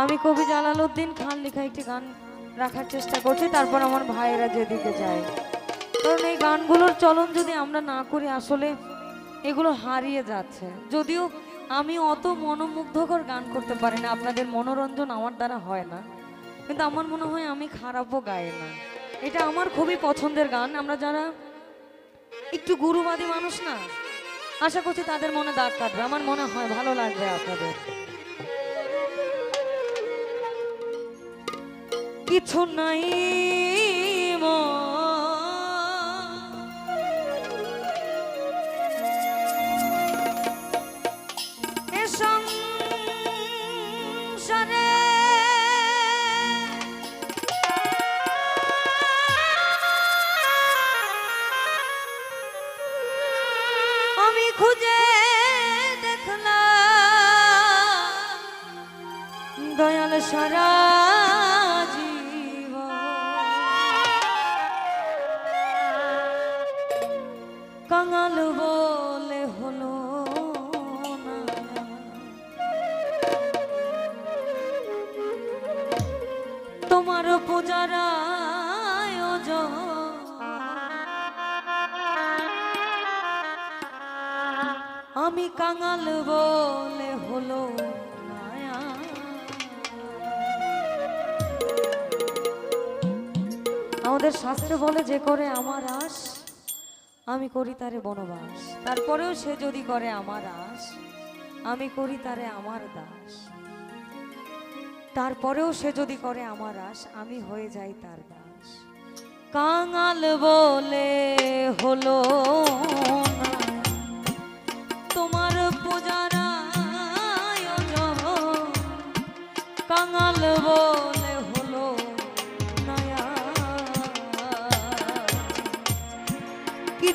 আমি কবি জালালউদ্দিন খান লেখা একটি গান রাখার চেষ্টা করছি, তারপর আমার ভাইয়েরা যেদিকে যায়। কারণ এই গানগুলোর চলন যদি আমরা না করি, আসলে এগুলো হারিয়ে যাচ্ছে। যদিও আমি অত মনোমুগ্ধকর গান করতে পারি না, আপনাদের মনোরঞ্জন আমার দ্বারা হয় না। কিন্তু আমার মনে হয় আমি খারাপও গাই না। এটা আমার খুবই পছন্দের গান। আমরা যারা একটু গুরুবাদী মানুষ না, আশা করছি তাদের মনে দাগ কাটবে। আমার মনে হয় ভালো লাগবে আপনাদের। কিছু নাই সংসারে কাঙাল বলে হলো তোমার পূজার আমি কাঙাল বলে হলো আমাদের শাস্ত্রে বলে, যে করে আমার আশ আমি করি তারে বনবাস। তারপরেও সে যদি করে আমার আশ, আমি করি তারে আমার দাস। তারপরেও সে যদি করে আমার আশ, আমি হয়ে যাই তার দাস। কাঙাল বলে হলো তোমার পূজার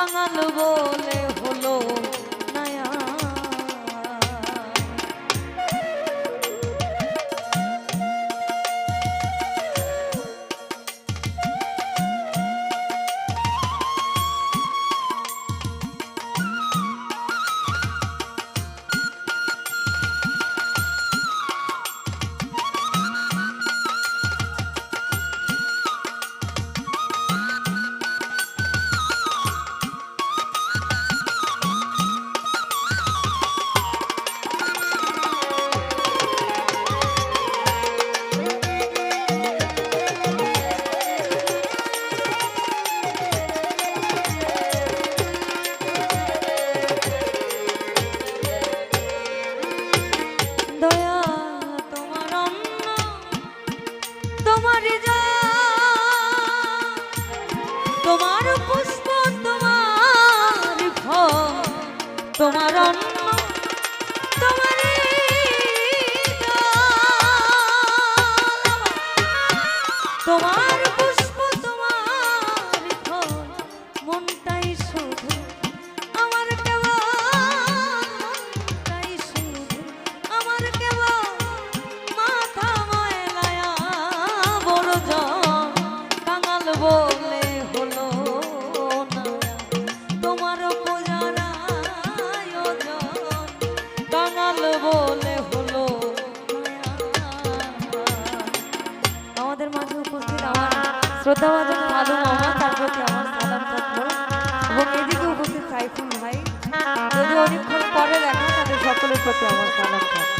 কাঙাল বলে তোমার শ্রদ্ধাভাজন ভালো মামা, তার প্রতি আমার সালাম থাকল। এবং এদিকে উপস্থিত সাইফুল ভাই যদি অনেকক্ষণ পরে দেখা, তাদের সকলের প্রতি আমার সালাম থাকল।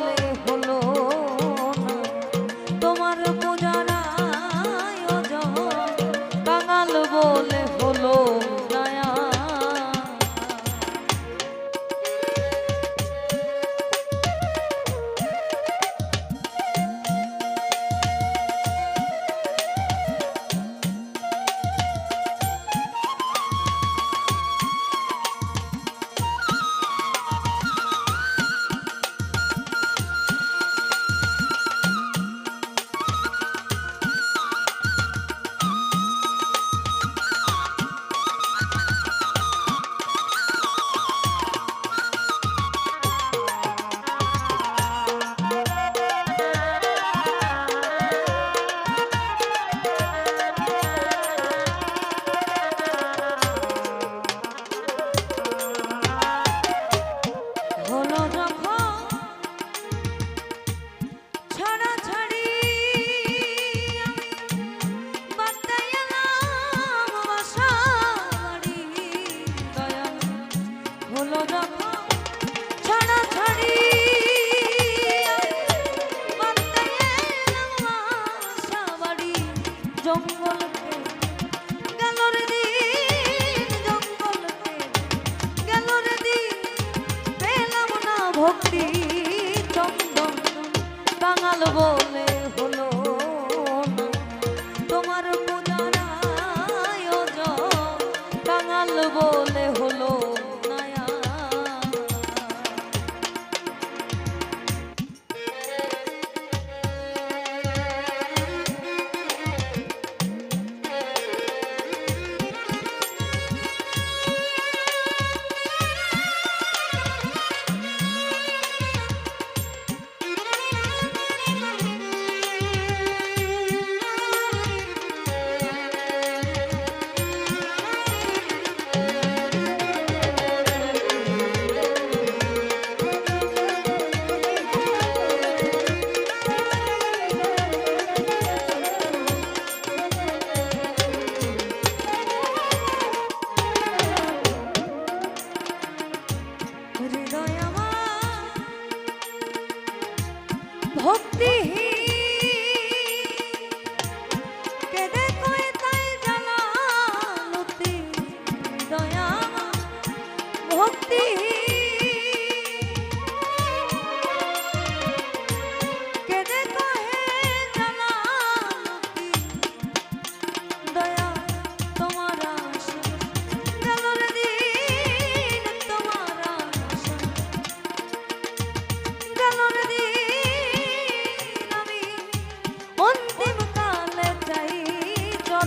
Solo dos.